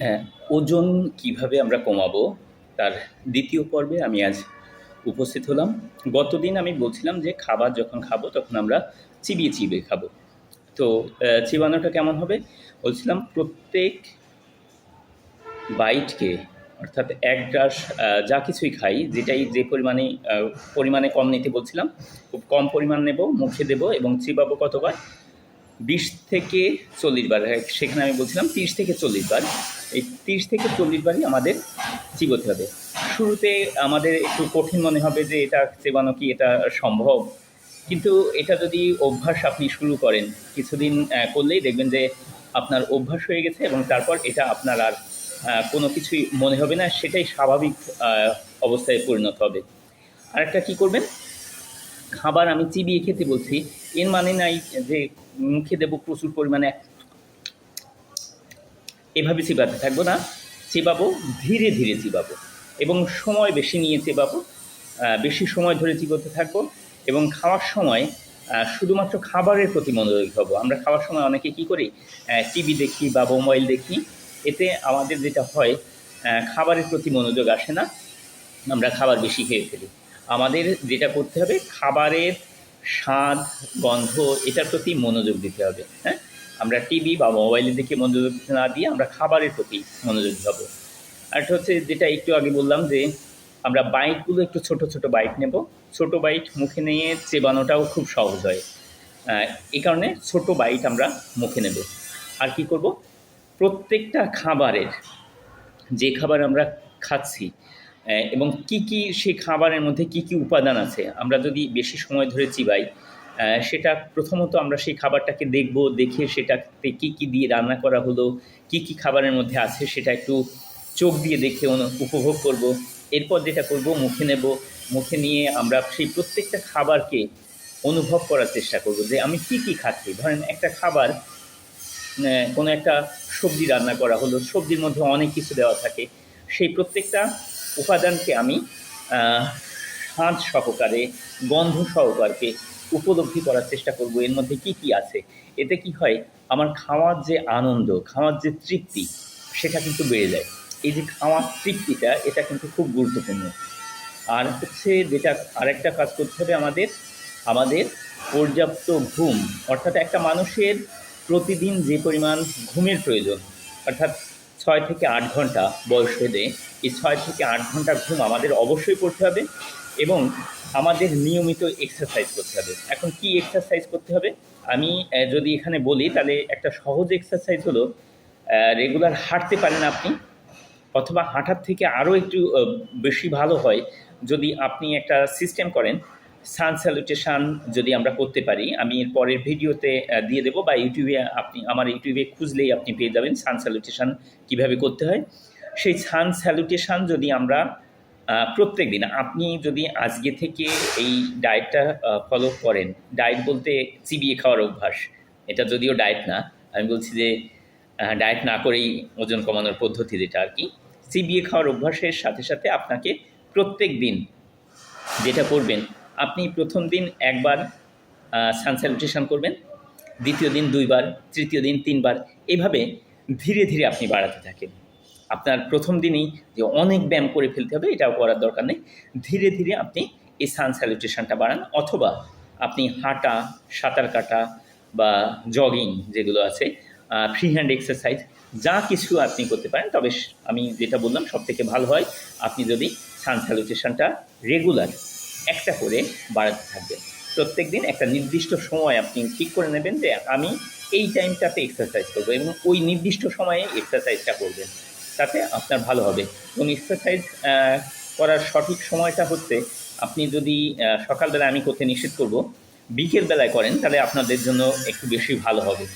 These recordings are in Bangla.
হ্যাঁ ওজন কীভাবে আমরা কমাবো তার দ্বিতীয় পর্বে আমি আজ উপস্থিত হলাম। গতদিন আমি বলছিলাম যে খাবার যখন খাব তখন আমরা চিবিয়ে চিবিয়ে খাব। তো চিবানোটা কেমন হবে? বলছিলাম প্রত্যেক বাইটকে অর্থাৎ এক গ্রাস যা কিছুই খাই যেটাই যে পরিমাণে পরিমাণে কম নিতে বলছিলাম খুব কম পরিমাণ নেব মুখে দেব এবং চিবাবো কতবার? বিশ থেকে চল্লিশ বার হ্যাঁ, সেখানে আমি বলছিলাম তিরিশ থেকে চল্লিশ বার। এই তিরিশ থেকে চল্লিশ বারই আমাদের চিবোতে হবে। শুরুতে আমাদের একটু কঠিন মনে হবে যে এটা চেবানো কি, এটা সম্ভব। কিন্তু এটা যদি অভ্যাস আপনি শুরু করেন, কিছুদিন করলেই দেখবেন যে আপনার অভ্যাস হয়ে গেছে এবং তারপর এটা আপনার আর কোনো কিছুই মনে হবে না, সেটাই স্বাভাবিক অবস্থায় পরিণত হবে। আরেকটা কি করবেন? খাবার আমি চিবিয়ে খেতে বলছি। এর মানে নাই যে মুখে দেবো প্রচুর পরিমাণে এভাবে চিবাতে থাকব না, চিবাবো, ধীরে ধীরে চিবাবো এবং সময় বেশি নিয়ে চিবাবো বেশি সময় ধরে চিবোতে থাকব এবং খাওয়ার সময় শুধুমাত্র খাবারের প্রতি মনোযোগী হব। আমরা খাওয়ার সময় অনেকে কী করি টিভি দেখি বা মোবাইল দেখি, এতে আমাদের যেটা হয় খাবারের প্রতি মনোযোগ আসে না, আমরা খাবার বেশি খেয়ে ফেলি। আমাদের যেটা করতে হবে, খাবারের স্বাদ, গন্ধ, এটার প্রতি মনোযোগ দিতে হবে হ্যাঁ? আমরা টিভি বা মোবাইলের দিকে মনোযোগ না দিয়ে আমরা খাবারের প্রতি মনোযোগী হব। আরেকটা হচ্ছে যেটা একটু আগে বললাম যে আমরা বাইকগুলো একটু ছোট ছোট বাইক নেব। ছোট বাইক মুখে নিয়ে চেবানোটাও খুব সহজ হয়। এই কারণে ছোট বাইক আমরা মুখে নেব। আর কি করব? প্রত্যেকটা খাবারের যে খাবার আমরা খাচ্ছি এবং কি কি সেই খাবারের মধ্যে কি কি উপাদান আছে, আমরা যদি বেশি সময় ধরে চিবাই সেটা প্রথমত আমরা সেই খাবারটাকে দেখব, দেখে সেটাতে কি কি দিয়ে রান্না করা হলো, কি কি খাবারের মধ্যে আছে সেটা একটু চোখ দিয়ে দেখে উপভোগ করব। এরপর যেটা করব, মুখে নেব, মুখে নিয়ে আমরা সেই প্রত্যেকটা খাবারকে অনুভব করার চেষ্টা করব যে আমি কি কি খাচ্ছি। ধরেন একটা খাবার কোনো একটা সবজি রান্না করা হলো, সবজির মধ্যে অনেক কিছু দেওয়া থাকে, সেই প্রত্যেকটা উপাদানকে আমি স্বাদ সহকারে, গন্ধ সহকারে উপলব্ধি করার চেষ্টা করব। এর মধ্যে কি কি আছে? এতে কি হয়, আমার খাওয়ার যে আনন্দ, খাওয়ার যে তৃপ্তি, সেটা কিন্তু বেড়ে যায়। এই যে খাওয়ার তৃপ্তিটা, এটা কিন্তু খুব গুরুত্বপূর্ণ। আর হচ্ছে যেটা আরেকটা কাজ করতে হবে আমাদের আমাদের পর্যাপ্ত ঘুম। অর্থাৎ একটা মানুষের প্রতিদিন যে পরিমাণ ঘুমের প্রয়োজন, অর্থাৎ ছয় থেকে আট ঘণ্টা বয়স হলে, এই ছয় থেকে আট ঘণ্টা ঘুম আমাদের অবশ্যই করতে হবে। এবং আমাদের নিয়মিত এক্সারসাইজ করতে হবে। এখন কি এক্সারসাইজ করতে হবে? আমি যদি এখানে বলি, তাহলে একটা সহজ এক্সারসাইজ হলো রেগুলার হাঁটতে পারেন আপনি, অথবা হাঁটার থেকে আরও একটু বেশি ভালো হয় যদি আপনি একটা সিস্টেম করেন সান স্যালুটেশান যদি আমরা করতে পারি, আমি এর পরের ভিডিওতে দিয়ে দেবো বা ইউটিউবে আপনি, আমার ইউটিউবে খুঁজলেই আপনি পেয়ে যাবেন সান স্যালুটেশন কীভাবে করতে হয়। সেই সান স্যালুটেশান যদি আমরা প্রত্যেক দিন। আপনি যদি আজকে থেকে এই ডায়েটটা ফলো করেন ডায়েট বলতে চিবিয়ে খাওয়ার অভ্যাস। এটা যদিও ডায়েট না, আমি বলছি যে ডায়েট না করেই ওজন কমানোর পদ্ধতি যেটা আর কি চিবিয়ে খাওয়ার অভ্যাসের সাথে সাথে আপনাকে প্রত্যেক দিন যেটা করবেন, আপনি প্রথম দিন একবার সান স্যালুটেশন করবেন, দ্বিতীয় দিন দুইবার, তৃতীয় দিন তিনবার, এভাবে ধীরে ধীরে আপনি বাড়াতে থাকেন। আপনার প্রথম দিনই যে অনেক ব্যায়াম করে ফেলতে হবে, এটাও করার দরকার নেই। ধীরে ধীরে আপনি এই সান স্যালুটেশনটা বাড়ান অথবা আপনি হাঁটা, সাঁতার কাটা বা জগিং যেগুলো আছে ফ্রি হ্যান্ড এক্সারসাইজ যা কিছু আপনি করতে পারেন, তবে আমি যেটা বললাম সব থেকে ভালো হয় আপনি যদি সান স্যালুটেশনটা রেগুলার একটা করে বাড়াতে থাকবেন। প্রত্যেক দিন একটা নির্দিষ্ট সময় আপনি ঠিক করে নেবেন যে আমি এই টাইমটাতে এক্সারসাইজ করব এবং ওই নির্দিষ্ট সময়ে এক্সারসাইজটা করবেন। তাতে আপনার ভালো হবে। এবং এক্সারসাইজ করার সঠিক সময়টা হচ্ছে আপনি যদি আহ, সকালবেলা আমি করতে নিষেধ করব বিকেল বেলায় করেন তাহলে আপনাদের জন্য একটু বেশি ভালো হবে।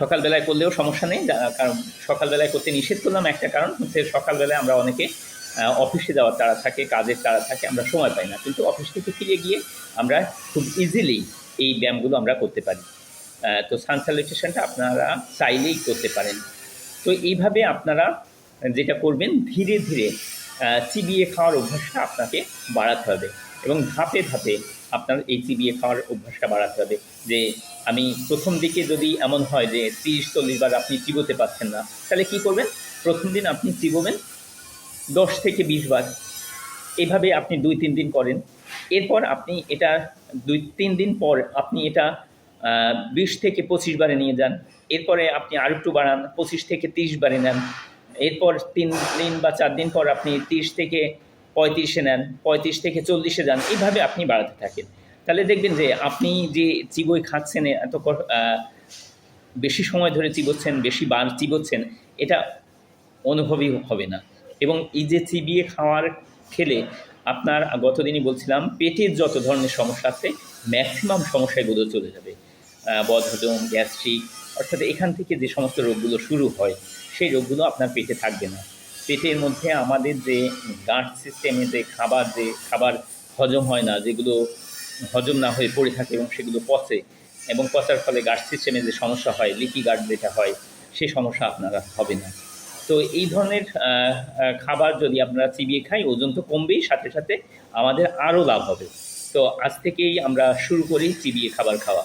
সকালবেলায় করলেও সমস্যা নেই কারণ সকালবেলায় করতে নিষেধ করলাম একটা কারণ হচ্ছে সকালবেলায় আমরা অনেকে অফিসে যাওয়ার তাড়া থাকে কাজের তাড়া থাকে আমরা সময় পাই না। কিন্তু অফিস থেকে ফিরে গিয়ে আমরা খুব ইজিলি এই ব্যায়ামগুলো আমরা করতে পারি। তো সান স্যালুটেশনটা আপনারা চাইলেই করতে পারেন। তো এইভাবে আপনারা যেটা করবেন, ধীরে ধীরে চিবিয়ে খাওয়ার অভ্যাসটা আপনাকে বাড়াতে হবে এবং ধাপে ধাপে আপনার এই চিবিয়ে খাওয়ার অভ্যাসটা বাড়াতে হবে। যে আমি প্রথম দিকে যদি এমন হয় যে তিরিশ, চল্লিশ বার আপনি চিবোতে পারছেন না, তাহলে কি করবেন? প্রথম দিন আপনি চিবোবেন দশ থেকে বিশ বার। এভাবে আপনি দুই, তিন দিন করেন। এরপর আপনি এটা দুই, তিন দিন পর আপনি এটা বিশ থেকে পঁচিশ বারে নিয়ে যান। এরপরে আপনি আরেকটু বাড়ান, পঁচিশ থেকে তিরিশ বারে নেন। এরপর তিন দিন বা চার দিন পর আপনি তিরিশ থেকে পঁয়ত্রিশে নেন, পঁয়ত্রিশ থেকে চল্লিশে যান। এইভাবে আপনি বাড়াতে থাকেন। তাহলে দেখবেন যে আপনি যে চিবই খাচ্ছেন, এত বেশি সময় ধরে চিবোচ্ছেন, বেশি বার চিবোচ্ছেন, এটা অনুভবই হবে না। এবং এই যে চিবিয়ে খাওয়ার খেলে আপনার, গতদিনই বলছিলাম, পেটের যত ধরনের সমস্যা আছে ম্যাক্সিমাম সমস্যাগুলো চলে যাবে। বদহজম, গ্যাস্ট্রিক, অর্থাৎ এখান থেকে যে সমস্ত রোগগুলো শুরু হয়, সেই রোগগুলো আপনার পেটে থাকবে না। পেটের মধ্যে আমাদের যে গাঁট সিস্টেমে যে খাবার যে খাবার হজম হয় না, যেগুলো হজম না হয়ে পড়ে থাকে এবং সেগুলো পচে, এবং পচার ফলে গার্ড সিস্টেমে যে সমস্যা হয় লিকি গার্ড যেটা হয় সেই সমস্যা আপনারা হবে না। তো এই ধরনের খাবার যদি আমরা চিবিয়ে খাই, ওজন তো কমবেই, সাথে সাথে আমাদের আরও লাভ হবে। তো আজ থেকেই আমরা শুরু করি চিবিয়ে খাবার খাওয়া।